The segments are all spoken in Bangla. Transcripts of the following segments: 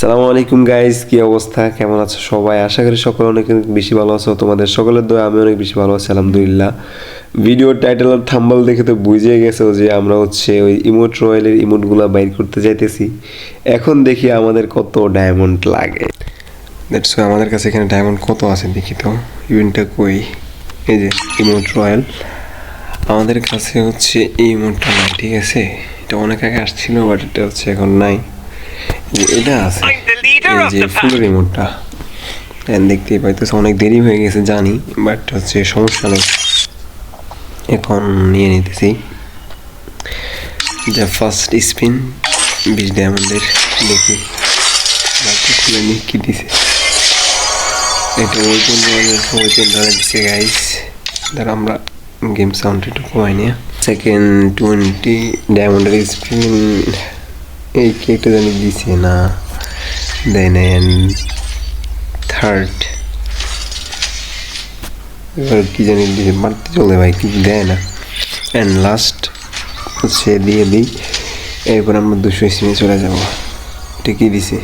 সালামু আলাইকুম গাইস কি অবস্থা? কেমন আছো সবাই? আশা করি সকলে অনেক বেশি ভালো আছো। তোমাদের সকলের দোয়া আমি অনেক বেশি ভালো আছি, আলহামদুলিল্লাহ। ভিডিও টাইটেল আর থাম্বল দেখে তো বুঝে গেছো যে আমরা হচ্ছে ওই ইমোট রয়্যালের ইমোটগুলো বাইর করতে যাইতেছি। এখন দেখি আমাদের কত ডায়মন্ড লাগে। দ্যাটস আমাদের কাছে এখানে ডায়মন্ড কত আছে দেখি তো। ইভেন্টটা কই? এই যে ইমোট রয়্যাল আমাদের কাছে হচ্ছে এই ইমোটটা নাই, ঠিক আছে? এটা অনেক আগে আসছিল বাট এটা হচ্ছে এখন নাই। এটা আছে। এই যে. ফুলের রিমোটটা দেখতেই পাইতেছে অনেক দেরি হয়ে গেছে জানি বাট হচ্ছে সমস্যা নেই। এখন নিয়ে নিতেছি। যা ফার্স্ট স্পিন বিশ ডায়মন্ডের দেখি। বাকি খুলে নিয়ে কি দিছে? এটা ওইপেন ধরনের ওইপেন ধরে দিছে গাইস দ্বারা আমরা গেম সাউন্ড একটু কমাই নিয়ে সেকেন্ড টোয়েন্টি ডায়মন্ডের স্পিন এই কেকটা জানি দিছে না। দেন থার্ড এবার কি জানি দিছে, মারতে চলে ভাই কিছু দেয় না। অ্যান্ড লাস্ট হচ্ছে দিয়ে দিই, এরপর আমরা দুশো স্পিনে চলে যাব। কি দিছে?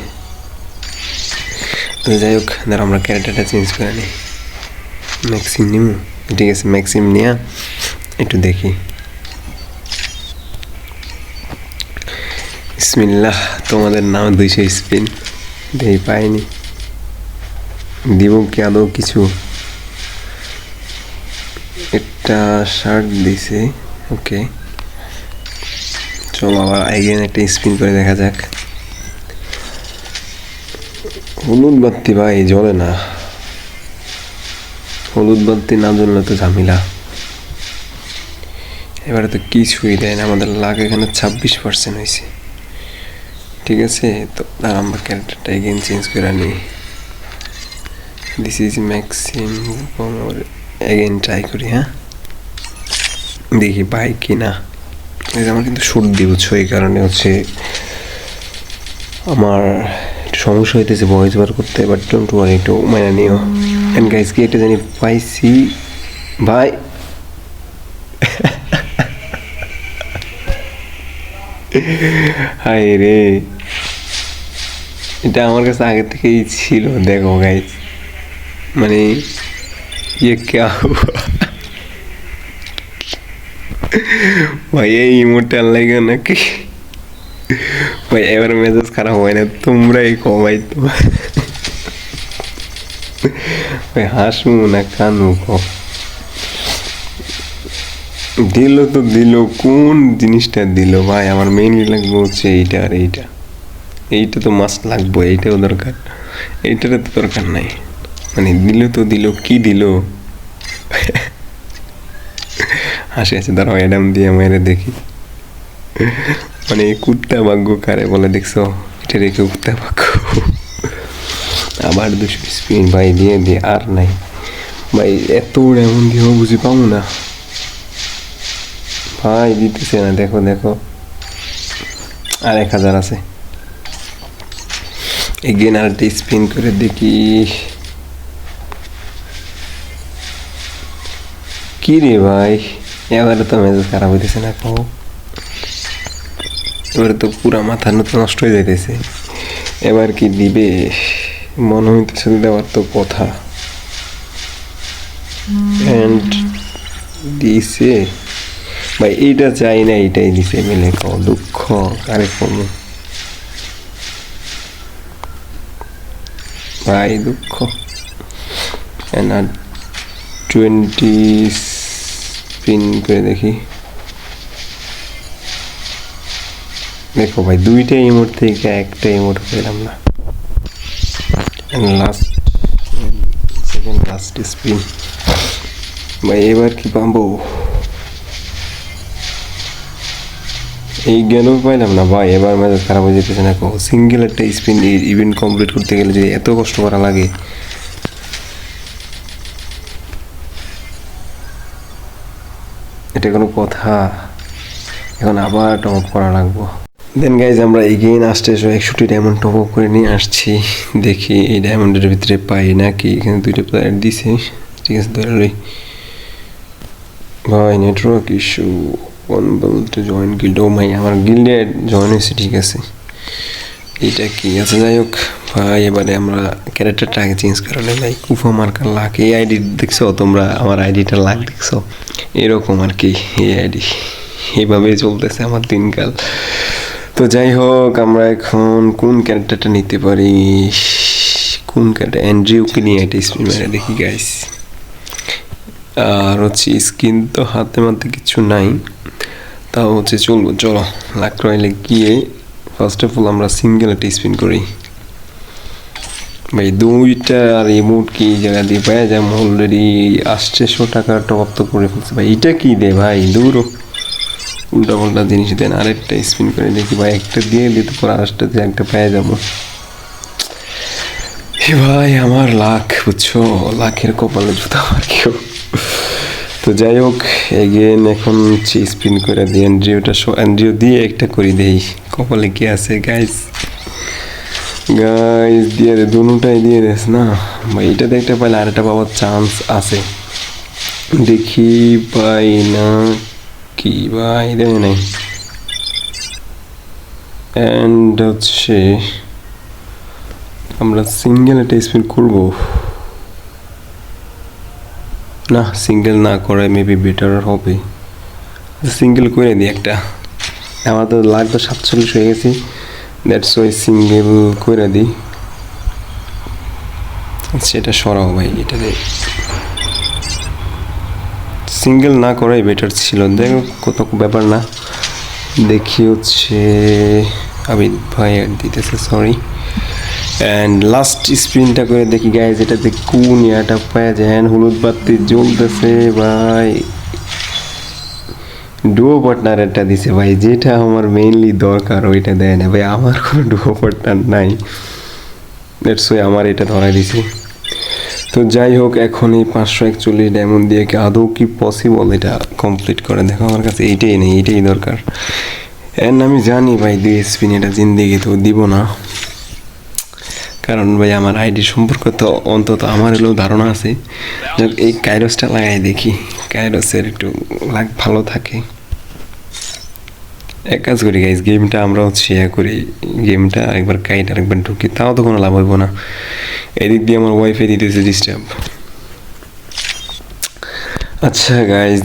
তো যাই হোক, ধর আমরা ক্যারেক্টারটা চেঞ্জ করে নিই। ম্যাক্সিম নিমু ঠিক আছে ম্যাক্সিম নিয়ে একটু দেখি। বিসমিল্লাহ, তোমাদের নাম দুইশো স্পিন। দেই, পাইনি। দিব কি আদৌ কিছু? একটা শার্ট দিছে, ওকে। চলো আবার আইগেন একটা স্পিন করে দেখা যাক। হলুদ বাত্তি ভাই, জ্বলে না। হলুদ বাত্তি না জ্বললে তো ঝামেলা। এবারে তো কিছুই দেয় না, আমাদের লাখ এখানে ছাব্বিশ পার্সেন্ট হয়েছে। ঠিক আছে? তো আমরা ক্যারেক্টারটা এগেন চেঞ্জ করে নিই this is Maxim again try করি হ্যাঁ? দেখি পাই কি না আমার কিন্তু সর্দি বুঝছ? এই কারণে হচ্ছে আমার সমস্যা হইতেছে ভয়েস বার করতে বাট ডোন্ট ওয়ারি একটু মাইনা নিও। অ্যান্ড গাইস কি এটা জানি পাইছি ভাই হাই রে। আমার কাছে আগে থেকেই ছিল দেখো গাইস মানে ইয়ে क्या हुआ ভাই এই ইমোটাল লাগে নাকি ভাই এবার মেজাজ খারাপ হয় না তোমরাই কমাই তো ভাই হাসু না কানু কো দিল তো দিল কোন জিনিসটা দিল ভাই আমার মেইনলি লাগবে হচ্ছে এইটা আর এইটা এইটা তো মাস্ট লাগবে, এইটাও দরকার। এইটারও তো দরকার নাই। মানে দিল তো দিল, কি দিল? হাসি আছে দাঁড়াও অ্যাডাম দিয়ে মেরে দেখি। মানে কুত্তা ভাগ্য কারে বলে দেখছ? এটা রেখে কুত্তা ভাগ্য। আবার দুশো স্পিন, ভাই, দিয়ে দিয়ে, আর নাই। ভাই, এত এমন দিয়েও বুঝি পাবো না। ভাই, দিতেছে না, দেখো দেখো। আর এক হাজার আছে। এগেন আর একটা স্পিন করে দেখি। কি রে ভাই? এবারে তো মেজাজ খারাপ হইতেছে না কও। এবারে তো পুরা মাথা নষ্ট হয়ে যাইতেছে। এবার কি দিবে? মনে হইতেছে দেওয়ার তো কথা। অ্যান্ড দিছে। ভাই, এইটা চাই না, এইটাই দিছে। মেলে কও, দুঃখ। আরে কম। ভাই দুঃখ। আর টোয়েন্টি স্পিন করে দেখি। দেখো ভাই, দুইটা ইমোট থেকে একটা ইমোট পেলাম না। লাস্ট সেকেন্ড লাস্ট স্পিন ভাই, এবার কি পাবো? এই জ্ঞানও পাইলাম না। ভাই, এবার মেজাজ খারাপ হয়ে যেতেছে না সিঙ্গেল একটা স্পিন ইভেন্ট কমপ্লিট করতে গেলে যদি এত কষ্ট করা লাগে। এটা কোনো কথা। এখন আবার টপ আপ করা লাগবো। দেন গাইজ আমরা এগেইন আসতে একষট্টি ডায়মন্ড টপ আপ করে নিয়ে আসছি। দেখি এই ডায়মন্ডের ভিতরে পাই নাকি? এখানে দুইটা প্লেয়ার দিছে। ঠিক আছে, ধরে ভাই নেটওয়ার্ক ইস্যু কোন বলতে জয়েন গিল্ড ও ভাই, আমার গিল্ডে জয়েন হয়েছে, ঠিক আছে। এটা কি? আছে যাই হোক, ভাই, এবারে আমরা ক্যারেক্টারটা আগে চেঞ্জ করে নেই, ভাই। কুফা মার্কার লাখ এই আইডি দেখছ? তোমরা আমার আইডিটা লাখ দেখছ? এরকম আর কি, এই আইডি এইভাবেই চলতেছে আমার দিনকাল। তো যাই হোক, আমরা এখন কোন ক্যারেক্টারটা নিতে পারি? কোন ক্যারেক্টার অ্যান্ড্রিউকে নিয়ে একটা স্পিন মেরে দেখি গাইস আর হচ্ছে স্কিন তো হাতে মাতে কিছু নাই। তাও হচ্ছে চলবো, চলো রয়েলে গিয়ে ফার্স্ট অফ অল আমরা সিঙ্গেল একটা স্পিন করি। ভাই, দুইটা আর ইমোট কি জায়গা দিয়ে পাওয়া যায়? অলরেডি আটশো টাকা টপ তো করে ফেলছে। ভাই, এটা কি দে ভাই? দূর। উল্টা পাল্টা জিনিস দেন, আরেকটা স্পিন করে দেখি। ভাই, একটা দিয়ে দিতে পর আরেকটা দিয়ে একটা পেয়ে যাব। ভাই, আমার লাখ, বুঝছ? লাখের কপালে জুতা আমার কেউ। তো যাই হোক এগেন এখন হচ্ছে স্পিন করে দিই এনজিওটা এনজিও দিয়ে একটা করে দেই। কপালে কি আছে গাইস গাইস দিয়ে দে, দুটাই দিয়ে দেস না? ভাই, এটা দেখতে পাইলে আরেকটা পাওয়ার চান্স আছে। দেখি পাই না, কি ভাই দেয় নাই। অ্যান্ড হচ্ছে আমরা সিঙ্গেল একটা স্পিন করব। না সিঙ্গেল না করে মেবি বেটার হবে। সিঙ্গেল করে দিই একটা। আমার তো লাখ তো সাতচল্লিশ হয়ে গেছি। দ্যাটস ওয়াই সিঙ্গেল করে দিই সেটা সরাও ভাই এটা দে সিঙ্গেল না করাই বেটার ছিল। দেখো কত ব্যাপার না। দেখি হচ্ছে, আবিদ ভাই দিতেছে সরি অ্যান্ড লাস্ট স্পিনটা করে দেখি গাইজ এটাতে কোন ইয়াটা পাওয়া যায়? হলুদ বাতি জ্বলতেছে, ভাই। ডুয়ো পার্টনার একটা দিছে, ভাই, যেটা আমার মেইনলি দরকার, ওইটা দেয় না। ভাই, আমার কোনো ডুয়ো পার্টনার নাই। দ্যাটস ওয়াই আমার এটা ধরাই দিছে। তো যাই হোক, এখন এই পাঁচশো একচল্লিশ ডায়মন্ড দিয়ে কি আদৌ কি পসিবল এটা কমপ্লিট করে? দেখো, আমার কাছে এইটাই নেই, এইটাই দরকার। অ্যান্ড আমি জানি, ভাই, দুই স্পিন এটা জিন্দিগি তো দিব না। কারণ ভাই, আমার আইডি সম্পর্কে তো অন্তত আমার হলেও ধারণা আছে। এই কাইরসটা লাগাই দেখি। কাইরসের একটু লাগ ভালো থাকে। এক কাজ করি গাইজ গেমটা আমরা হচ্ছে ইয়ে করি। গেমটা একবার কাইট আর একবার ঢুকি, তাও তো কোনো লাভ হইব না। এদিক দিয়ে আমার ওয়াইফাই দিতেছে ডিস্টার্ব আচ্ছা গাইজ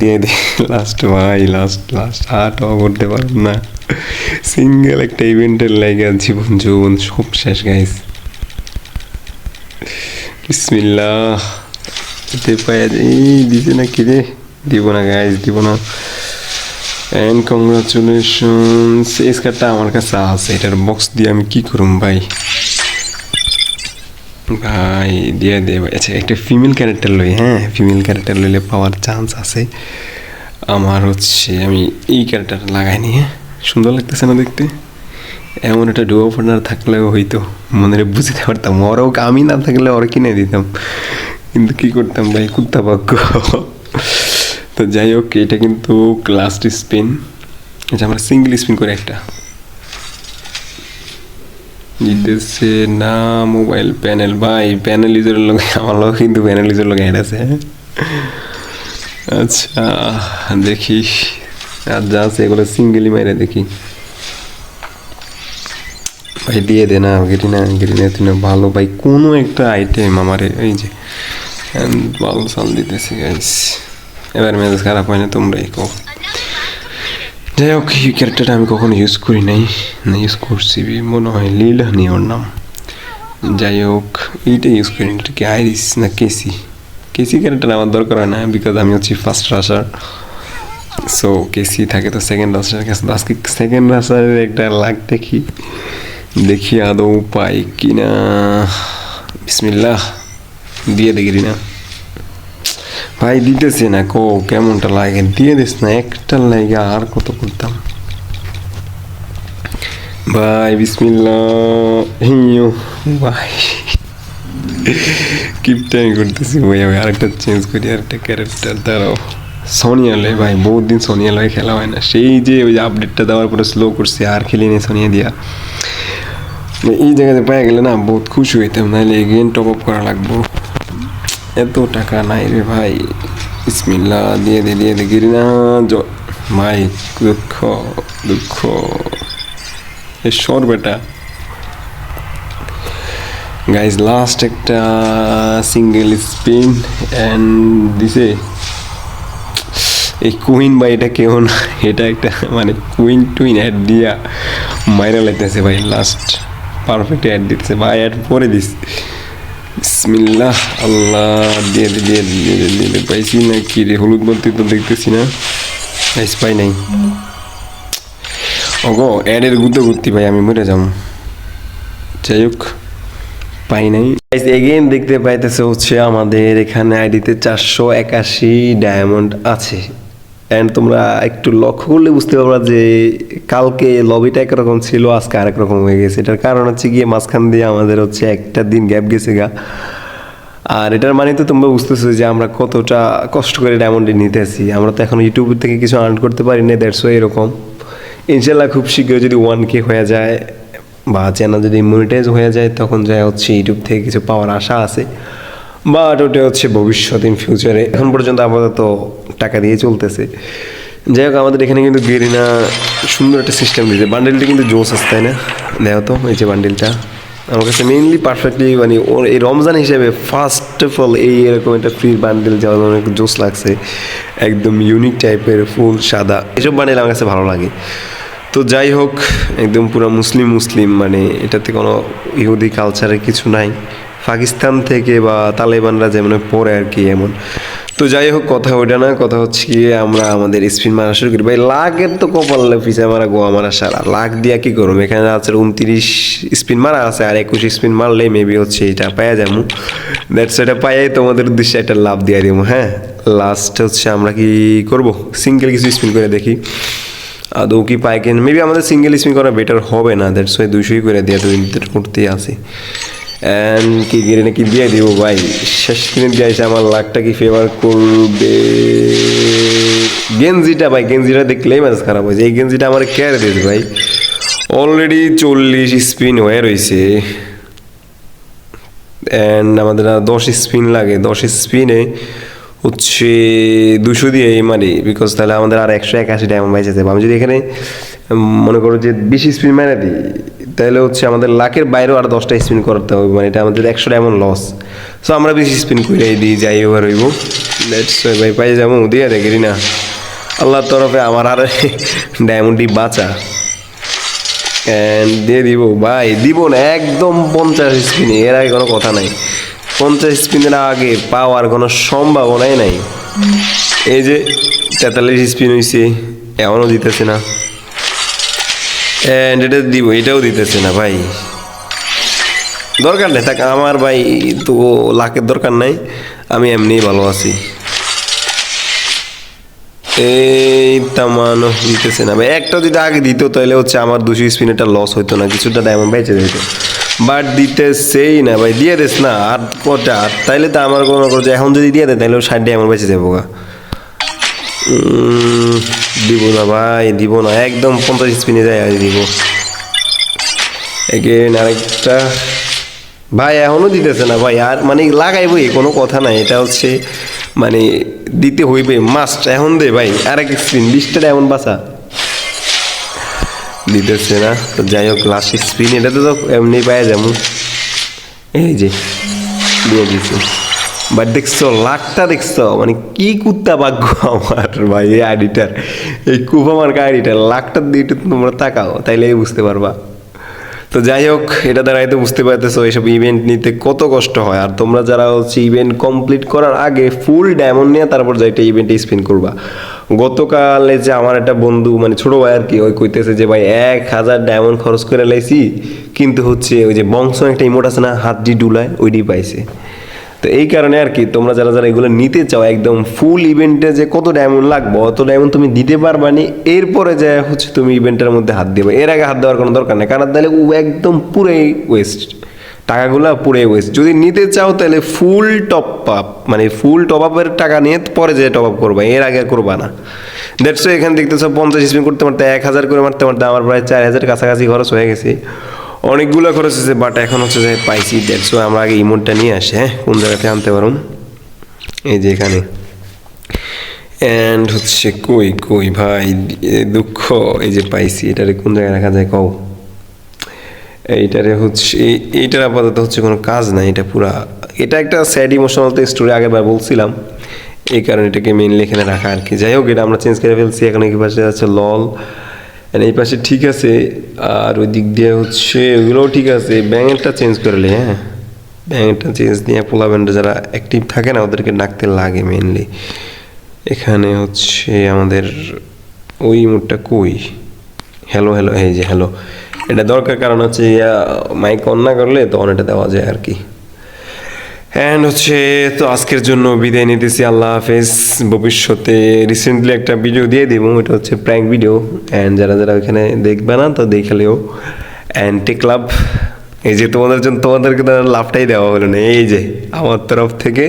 দিয়ে দি। লাস্ট ভাই লাস্ট লাস্ট হাটও করতে পারব না। সিঙ্গেল একটা ইভেন্টের লাগে জীবন যৌবন সব শেষ গাইজ বিসমিল্লাহ। দিতে পাই এই দিছে না কি রে? দিব না গাইজ দিব না। অ্যান্ড কংগ্রাচুলেশনস এই স্কারটা আমার কাছে আছে, এটার বক্স দিয়ে আমি কি করুম ভাই? ভাই, দিয়ে দে ভাই। আচ্ছা একটা ফিমেল ক্যারেক্টার লই হ্যাঁ? ফিমেল ক্যারেক্টার লইলে পাওয়ার চান্স আছে। আমার হচ্ছে আমি এই ক্যারেক্টার লাগাইনি হ্যাঁ? সুন্দর লাগতেছে না দেখতে? এমন একটা ডুয়ো পার্টনার থাকলেও হয়তো মনে বুঝতে পারতাম। ওরাও আমি না থাকলে ওরা কিনে দিতাম। কিন্তু কি করতাম ভাই, কুত্তা পাক্য তো যাই হোক, এটা কিন্তু লাস্ট স্পিন আচ্ছা আমরা সিঙ্গেল স্পিন করে একটা। দিতেছে না মোবাইল প্যানেল ভাই প্যানেল ইউজের লোক আমার লোক কিন্তু প্যানেল ইউজের লোক হ্যাঁ? আচ্ছা দেখি। আর যা আছে এগুলো সিঙ্গেলই মেরে দেখি। ভাই, দিয়ে দে না ভালো। ভাই, কোনো একটা আইটেম আমার, এই যে ভালো সাল দিতেছি গাইস এবার মেজাজ খারাপ হয় না যাই হোক, এই ক্যারেক্টারটা আমি কখনো ইউজ করি নাই। না ইউজ করছি মনে হয় লীল হানি ওর নাম। যাই হোক এইটা ইউজ করি কি আইরিস না কেসি কেসি ক্যারেক্টার আমার দরকার হয় না বিকজ আমি হচ্ছি ফার্স্ট রাশার সো কেসি থাকে তো সেকেন্ড রাশার কাছে। আজকে সেকেন্ড রাশারের একটা লাগ দেখি। দেখি আদৌ পাই কিনা। বিসমিল্লাহ। দিয়ে দেখি না ভাই, দিতেছে না কো, কেমনটা লাগে? দিয়ে দিস না, একটা লাগে আর কত করতাম। ভাই বিসমিল্লা হিও ভাই। কিপটাই করতেছি। ভাই আরেকটা চেঞ্জ করি, আরেকটা ক্যারেক্টার দাঁড়াও। সোনিয়া লয় ভাই, বহুত দিন সোনিয়া লয় খেলা হয় না। সেই যে ওই যে আপডেটটা দেওয়ার পরে স্লো করছে, আর খেলি নেই সোনিয়া দিয়া। এই জায়গাতে পেয়ে গেলে না, বহুত খুশি হইতাম নাহলে গেম টপ আপ করা লাগবো। এত টাকা নাই রে ভাই। ইসমিল্লা দিয়ে দে দিয়ে দে, গিরি না ভাই দুঃখ দুঃখ। এ সর বেটা। গাইজ লাস্ট একটা সিঙ্গেল স্পিন অ্যান্ড দিছে। এই কুইন বা এটা কেউ না। এটা একটা মানে কুইন টুইন অ্যাড দিয়া মাইরা লাগতেছে ভাই লাস্ট পারফেক্ট অ্যাড দিতেছে। ভাই অ্যাড পরে দিস। বিসমিল্লাহ, আল্লাহ, দিয়ে দিয়ে দিয়ে দিয়ে পাইছি না কি রে, হলুদ বলতে তো দেখতেছি না। পাইছি, পাই নাই। ওগো অ্যাডের গুতে গুত্তি ভাই, আমি মরে যাব। যাই হোক, পাই নাই। এগেইন দেখতে পাইতেছে হচ্ছে আমাদের এখানে আইডিতে চারশো একাশি ডায়মন্ড আছে। অ্যান্ড তোমরা একটু লক্ষ্য করলে বুঝতে পারবা যে কালকে লবিটা একরকম ছিল, আজকে আরেক রকম হয়ে গেছে। এটার কারণ হচ্ছে গিয়ে মাঝখান দিয়ে আমাদের হচ্ছে একটা দিন গ্যাপ গেছে গা। আর এটার মানে তো তোমরা বুঝতেছো যে আমরা কতটা কষ্ট করে ডায়মন্ডে নিতেছি আমরা তো এখন ইউটিউব থেকে কিছু আর্ন করতে পারি না দেড়শো এরকম। ইনশাল্লাহ খুব শীঘ্রই যদি ওয়ান কে হয়ে যায় বা চ্যানেল যদি মনিটাইজ হয়ে যায়, তখন যা হচ্ছে ইউটিউব থেকে কিছু পাওয়ার আশা আছে। বাট ওটা হচ্ছে ভবিষ্যৎ ইন ফিউচারে এখন পর্যন্ত আপাতত টাকা দিয়ে চলতেছে। যাই হোক, আমাদের এখানে কিন্তু গেরিনা সুন্দর একটা সিস্টেম দিয়েছে। বান্ডেলটা কিন্তু জোস তাই না? দেখো তো, এই যে বান্ডেলটা আমার কাছে মেইনলি পারফেক্টলি মানে ওর এই রমজান হিসেবে ফার্স্ট অফ অল এই এরকম একটা ফ্রি বান্ডেল যাওয়া অনেক জোস লাগছে। একদম ইউনিক টাইপের ফুল, সাদা। এসব বান্ডেল আমার কাছে ভালো লাগে। তো যাই হোক, একদম পুরো মুসলিম মুসলিম মানে এটাতে কোনো ইহুদি কালচারের কিছু নাই। পাকিস্তান থেকে বা তালেবানরা যেমন পড়ে আর কি এমন। তো যাই হোক, কথা ওইটা না, কথা হচ্ছে কি আমরা আমাদের স্পিন মারা শুরু করি। ভাই, লাখের তো কপাল পিছিয়ে মারা, গোয়া মারা সারা। লাখ দিয়া কি করব? এখানে আছে উনত্রিশ স্পিন মারা আছে আর একুশ স্পিন মারলে মেবি হচ্ছে এটা পাওয়া যাব। দ্যাটস এটা পাইয়াই তোমাদের উদ্দেশ্যে একটা লাভ দিয়ে দিব হ্যাঁ? লাস্ট হচ্ছে আমরা কি করব? সিঙ্গেল কিছু স্পিন করে দেখি। আদৌ কি পাই কেন? মেবি আমাদের সিঙ্গেল স্পিন করা বেটার হবে না। দ্যাটস ওয়াই দুইশোই করে দেওয়া দুই করতেই আছে। অ্যান্ড কি গিরে নাকি দিয়ে দিব ভাই? শেষ কিনে দিয়ে আসে আমার লাখটা কি ফেভার করবে? গেঞ্জিটা ভাই, গেঞ্জিটা দেখলেই ম্যাচ খারাপ হয়েছে এই গেঞ্জিটা আমার কেয়ার দিয়েছে ভাই? অলরেডি চল্লিশ স্পিন হয়ে রয়েছে অ্যান্ড আমাদের দশ স্পিন লাগে। দশ স্পিনে হচ্ছে দুশো দিয়ে এই মারি বিকজ তাহলে আমাদের আর একশো একাশি ডায়মন্ড বেঁচে যাবে। আমি যদি এখানে মনে করো যে বিশ স্পিন মেরে দিই তাহলে হচ্ছে আমাদের লাখের বাইরেও আর দশটা স্পিন করতে হবে মানে এটা আমাদের একশো ডায়মন্ড লস সো আমরা বেশি স্পিন করে দিই, যাই ওভার হইব। ভাই পাই যাব দিয়ে দেখি না। আল্লাহর তরফে আমার আর ডায়মন্ডটি বাঁচা। And দিয়ে দিব, ভাই, দিব না, একদম পঞ্চাশ স্পিনে এর আগে কোনো কথা নাই। পঞ্চাশ স্পিনের আগে পাওয়ার কোনো সম্ভাবনাই নাই। এই যে তেতাল্লিশ স্পিন হয়েছে এমনও দিতেছে না। অ্যান্ড এটা দিব, এটাও দিতেছে না ভাই। দরকার নেই, থাক, আমার ভাই তো লাখের দরকার নাই, আমি এমনিই ভালো আছি। এই তামানো দিতেছে না ভাই, একটা যদি আগে দিত, তাহলে হচ্ছে আমার দুশো স্পিনেরটা লস হইতো না, কিছুটা ডায়মন্ড বেঁচে যেত। বাট দিতেছেই না ভাই, দিয়ে দিস না, আর কটা? তাইলে তো আমার কোনো এখন যদি দিয়ে দেয়, তাহলে ষাট ডায়মন্ড বেঁচে যাব গা। দিব না ভাই, দিব না। একদম পঞ্চাশ স্পিনে যায় আর দিব। এগেন আরেকটা। ভাই এখনও দিতেছে না ভাই। আর মানে লাগাইবই, কোনো কথা নাই। এটা হচ্ছে মানে দিতে হইবে মাস্ট এখন দে ভাই, আরেক স্পিন বিশটা এমন বাসা দিতেছে না। তো যাই হোক লাস্ট স্পিন এটা তো এমনি পাওয়া যেমন এই যে, দিয়ে দিছি। বাট দেখছ, লাখটা দেখছ মানে কি কুত্তা ভাগ্য আমার ভাই, এই আইডিটার। এই কুফামার আইডিটার, লাখটার দিয়ে তোমরা তাকাও তাইলেই বুঝতে পারবা। তো যাই হোক, এটা দ্বারাই তো বুঝতে পারতেছো, এইসব ইভেন্ট নিতে কত কষ্ট হয়। আর তোমরা যারা হচ্ছে ইভেন্ট কমপ্লিট করার আগে ফুল ডায়মন্ড নিয়ে তারপর যাইটা ইভেন্টে স্পিন করবা। গতকালে যে আমার একটা বন্ধু মানে ছোটো ভাই আর কি, ওই কইতেছে যে, ভাই, এক হাজার ডায়মন্ড খরচ করে লাইছি, কিন্তু হচ্ছে ওই যে বংশ একটা ইমোট আছে না, হাত ডি ডুলায় ওইটি পাইছে। তো এই কারণে আর কি, তোমরা যারা যারা এগুলো নিতে চাও, একদম ফুল ইভেন্টে যে কত ডায়মন্ড লাগবে, অত ডায়মন্ড তুমি দিতে পারবা নি, এরপরে যে হচ্ছে তুমি ইভেন্টের মধ্যে হাত দেবে। এর আগে হাত দেওয়ার কোনো দরকার নেই, কারণ তাহলে ও একদম পুরোই ওয়েস্ট টাকাগুলো পুরোই ওয়েস্ট যদি নিতে চাও তাহলে ফুল টপ আপ মানে ফুল টপ আপের টাকা নিয়ে পরে যে টপ আপ করবা, এর আগে করবা না। দেখছ এখানে দেখতেছো পঞ্চাশ স্পিন করতে মারতে এক হাজার করে মারতে মারতে আমার প্রায় চার হাজার কাছাকাছি খরচ হয়ে গেছে। অনেকগুলো খরচ হয়েছে বাট এখন হচ্ছে যে পাইছি দেখছ আমরা আগে ইমোটটা নিয়ে আসি হ্যাঁ? কোন জায়গাতে আনতে পারুন এই যে এখানে। অ্যান্ড হচ্ছে কই কই ভাই দুঃখ, এই যে পাইছি, এটারে কোন জায়গায় রাখা যায় কও? এইটারে হচ্ছে এইটার আপাতত হচ্ছে কোনো কাজ নাই, এটা পুরা, এটা একটা স্যাড ইমোশনাল তো স্টোরি আগেরবার বলছিলাম। এই কারণে এটাকে মেইনলি এখানে রাখা আর কি। যাই হোক, এটা আমরা চেঞ্জ করে ফেলছি, এখন এই পাশে আছে লল এই পাশে ঠিক আছে, আর ওই দিক দিয়ে হচ্ছে ওগুলোও ঠিক আছে ব্যাঙেরটা চেঞ্জ করলে হ্যাঁ? ব্যাঙেরটা চেঞ্জ দিয়ে পোলা ব্যান্ডে যারা অ্যাক্টিভ থাকে না, ওদেরকে ডাকতে লাগে মেনলি এখানে হচ্ছে আমাদের ওই মুডটা কই? হ্যালো হ্যালো এই যে হ্যালো এটা দরকার কারণ হচ্ছে মাইক অন না করলে তখন এটা দেওয়া যায় আর কি। অ্যান্ড হচ্ছে, তো আজকের জন্য বিদায় নিতেছি, আল্লাহ হাফেজ। ভবিষ্যতে রিসেন্টলি একটা ভিডিও দিয়ে দিব, এটা হচ্ছে প্র্যাঙ্ক ভিডিও অ্যান্ড যারা যারা ওখানে দেখবে না, তো দেখালেও অ্যান্ড টেক লাভ এই যে তোমাদের জন্য, তোমাদেরকে তো লাভটাই দেওয়া হলো না। এই যে, আমার তরফ থেকে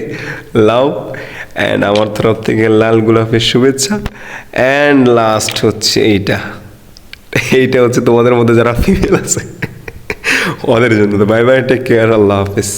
লাভ অ্যান্ড আমার তরফ থেকে লাল গোলাপের শুভেচ্ছা। অ্যান্ড লাস্ট হচ্ছে এইটা। এইটা হচ্ছে তোমাদের মধ্যে যারা ফিমেল আছে। ওদের জন্য তো। বাই বাই টেক কেয়ার আল্লাহ হাফেজ।